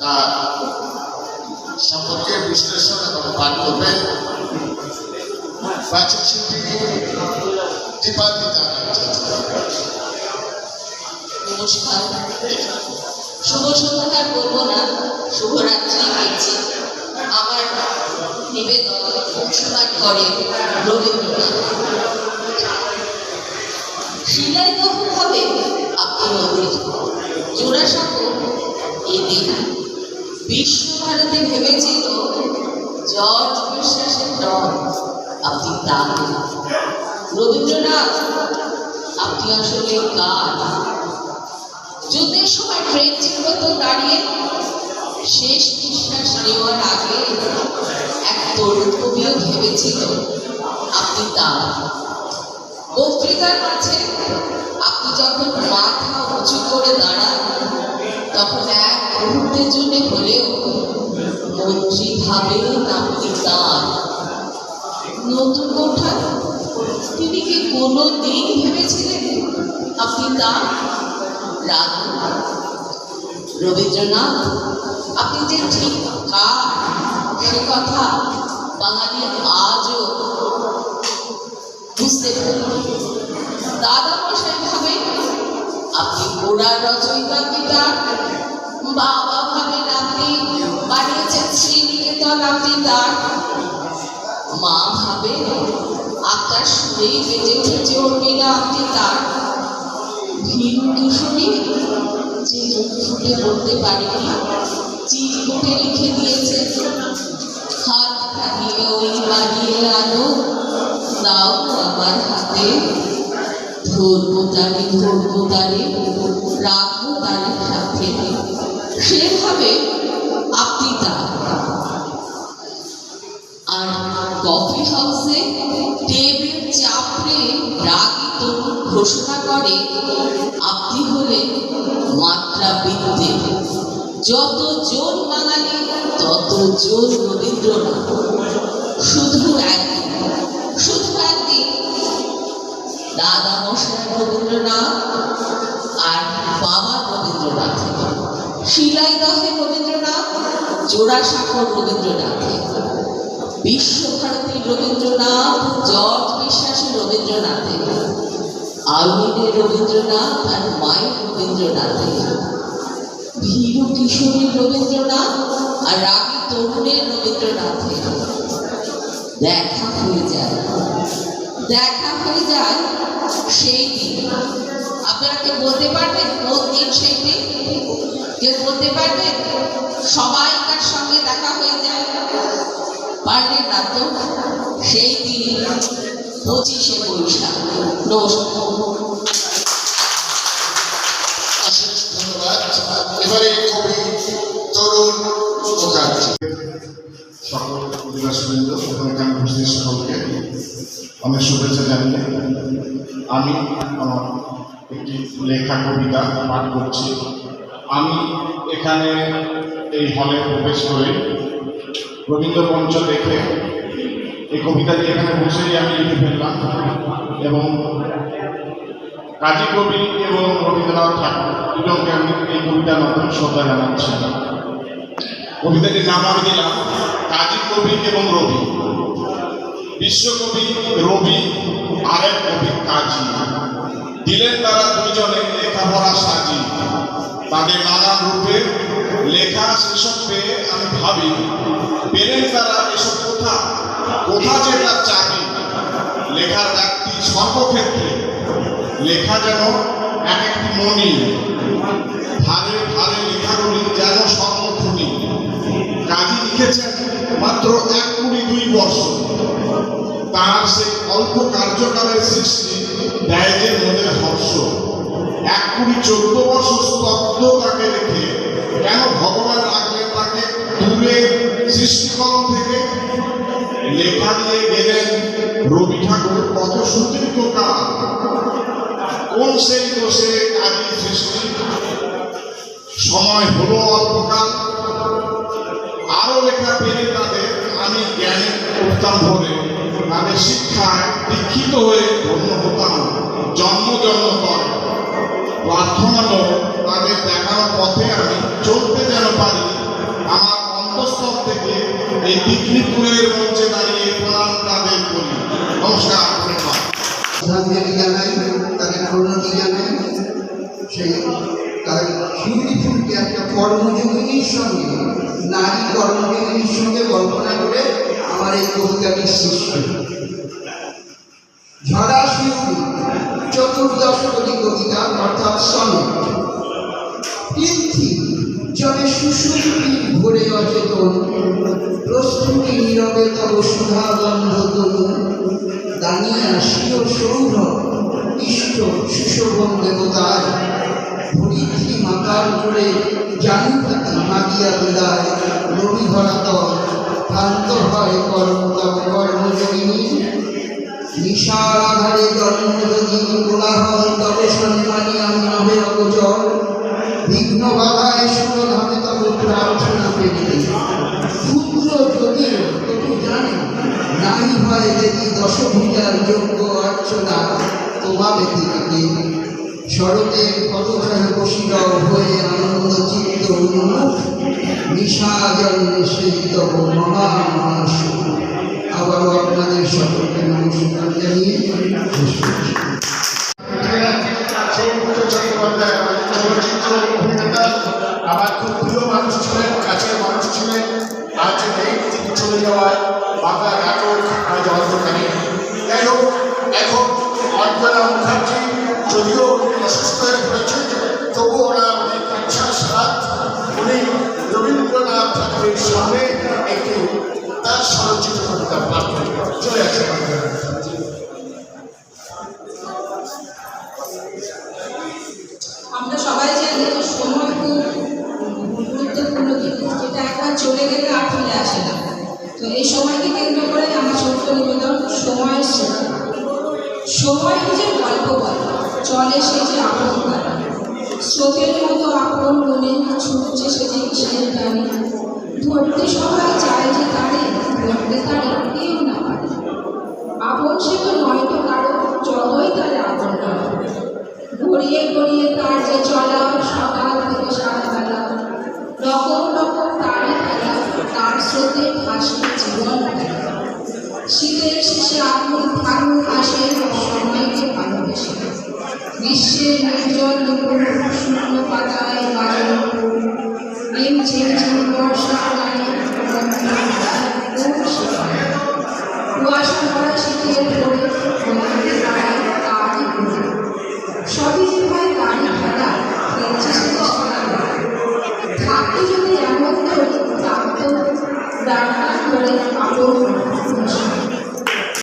তা সম্পর্কে বিশ্লেষণ এবং পাঠ করবেন। বাচক শিল্পী নমস্কার। শুভ সন্ধ্যাকার বলব না শুভরাত্রি আমার নিবেদন অংশপাঠ করে রবীন্দ্রনাথ। শিলায় তখন হবে আপনি নদীর জোড়াসাঁকো এদিন বিশ্বভারতে ভেবেছিল জর্জ বিশ্বাসের দল। আপনি তা রবীন্দ্রনাথ, আপনি আসলে কার? যুদ্ধের সময় ট্রেন ছিল তো দাঁড়িয়ে। শেষ নিঃশ্বাস নেওয়ার আগে এক তরুণ কবিও ভেবেছিল আপনি তার। বক্তৃতার মাঝে আপনি যখন মাথা উঁচু করে দাঁড়ান তখন এক মুহূর্তের জন্য হলেও মন্ত্রী ভাবেন আপনি তার নতুন কোঠা? তিনি কি কোনো দিন ভেবেছিলেন আপনি তার রাধা রবীন্দ্রনাথ, আপনি যে ঠিক কার? সে কথা বাঙালি আজও বুঝতে পারেন। দাদা মশাই ভাবে আপনি গোড়ার রচয়িতা পিতা বাবা ভাবেন আপনি বানিয়েছেন শ্রীনিকেতন আপনি তার। মা ভাবে আপনার সুরেই বেজে উঠেছে উর্মিলা আপনি তার। হিন্দু শুনি যে মুখ ফুটে বলতে পারিনি চিরকুটে লিখে দিয়েছে, হাত ভাঙিয়ে ওই বাড়িয়ে আনো, দাও আমার হাতে। ধরবো তারে ধরবো তারে রাখব তারে সাথে। সেভাবে আপনি তার আর কফি হাউসে টেবিল চাপড়ে রাগী তরুণ ঘোষণা করে, আপনি হলে মাত্রা বৃদ্ধে যত জোর বাঙালি তত জোর রবীন্দ্রনাথ। শুধু একদিন শুধু একদিন। দাদা মশাই রবীন্দ্রনাথ আর বাবা রবীন্দ্রনাথ। শিলাই শিলাইদহে রবীন্দ্রনাথ, জোড়াসাঁকর রবীন্দ্রনাথ। বিশ্বভারতী রবীন্দ্রনাথ, জর্জ বিশ্বাসী রবীন্দ্রনাথ। আলমিনের রবীন্দ্রনাথ আর মায়ের রবীন্দ্রনাথ। ভীরু কিশোরীর রবীন্দ্রনাথ আর রাগী তরুণের রবীন্দ্রনাথ। দেখা হয়ে যায়। দেখা হয়ে যায় সেই দিন। আপনারা কেউ বলতে পারবেন কোন দিন সেই দিন? কেউ বলতে পারবেন সবাইকার সঙ্গে দেখা হয়ে যায়? পারলেন না তো? সেই দিন পঁচিশে বৈশাখ। নমস্কার। এবারে কবি তরুণ মুখার্জি সকল এবং এখানে উপস্থিত সকলকে অনেক শুভেচ্ছা জানিয়ে আমি আমার একটি লেখা, কবিতা পাঠ করছি। আমি এখানে এই হলে প্রবেশ করে রবীন্দ্র মঞ্চ দেখে এই কবিতাটি এখানে বসেই আমি লিখে ফেললাম এবং কাজী কবি এবং রবীন্দ্রনাথ ঠাকুর দুজনকে আমি এই কবিতার মাধ্যমে শ্রদ্ধা জানাচ্ছি। কবিতাটির নাম আমি দিলাম কাজী কবি এবং রবি। বিশ্বকবি, রবি, আরেক কবি, কাজী। দিলেন তারা দুইজনে লেখাপড়া সাজি তাদের নানান রূপে লেখা সেসব পেয়ে আমি ভাবি, পেলেন তারা এসব কোথা? কোথা যেটা চাবি লেখার ব্যক্তি সর্বক্ষেত্রে। লেখা যেন এক একটি মণি ভারে ভারে লেখাগুলি যেন স্বর্ণখনি লিখেছেন মাত্র এক কুড়ি দুই বর্ষ তার সে অল্প কার্যকালের সৃষ্টি দেয় যে মনের হর্ষ। এক কুড়ি চোদ্দ বছর স্তব্ধ তাকে রেখে কেন ভগবান রাখলেন তাকে? দূরে সৃষ্টিকরণ থেকে লেখা দিয়ে গেলেন রবি ঠাকুর কত সুদীর্ঘ কাল কোন সেই দোষে কাজী সৃষ্টি? সময় হলো অল্পকাল। লেখা পেলে তাদের আমি জ্ঞানে উঠতাম ভরে তাদের শিক্ষায় দীক্ষিত হয়ে ধন্য হতাম, জন্ম জন্ম করে। প্রার্থনা লোক তাদের দেখানো পথে আমি চলতে যেন পারি, আমার অন্তঃস্থল থেকে এই পিকনিকুলের মঞ্চে দাঁড়িয়ে প্রণাম তাদের করি। নমস্কার, ধন্যবাদ। তাদের সেই তার বিউটিফুলকে একটা কর্মযোগিনীর সৃষ্টি ঝরা অর্থাৎ সনেট পৃথ্বী জলে সুশুক্তি ভরে মাতার করে জানুপতি মাগিয়া বিদায় রবি ভরাতল শান্ত হয় কর্ম নিশার আধারে জন্ম যদি কোলাহল তবে সম্মানী আমি নহে অগোচর। বিঘ্ন বাধায় সুরধামে তব প্রার্থনা পেরিয়ে ক্ষুদ্র যদিও তবু জানে নাহি হয় দেবী দশভূজার যোগ্য অর্চনা তোমা ব্যতীতকে। শরতের পদচারে বসিল হয়ে আনন্দ চিত্ত উন্মুখ, নিশা জন্মে সেই তব মহামাস আবারও আপনাদের সকলকে আজ অন্ধকারে যাই হোক এখন অঞ্জনা মুখার্জি যদিও অসুস্থ হয়ে পড়েছেন তবু ওনার ইচ্ছা সাথ উনি রবীন্দ্রনাথ ঠাকুরের সামনে একটি তার সরচিত কবিতা পাঠ চলে আসেন সময় যে গল্প বলে চলে সে যে আপন গান স্রোতের মতো আপন মনে ছুটছে সে যে গানে ধরতে সবাই চায় যে তারে, ধরতে তারে। শেষে আগুন ফাগুন আসে সময়কে গ্রীষ্মের নির্জন দুপুর শূন্য পাতায় বাজানো ফুল রিম ঝিম ঝিম বর্ষা কুয়াশা ভরা শীতের সবই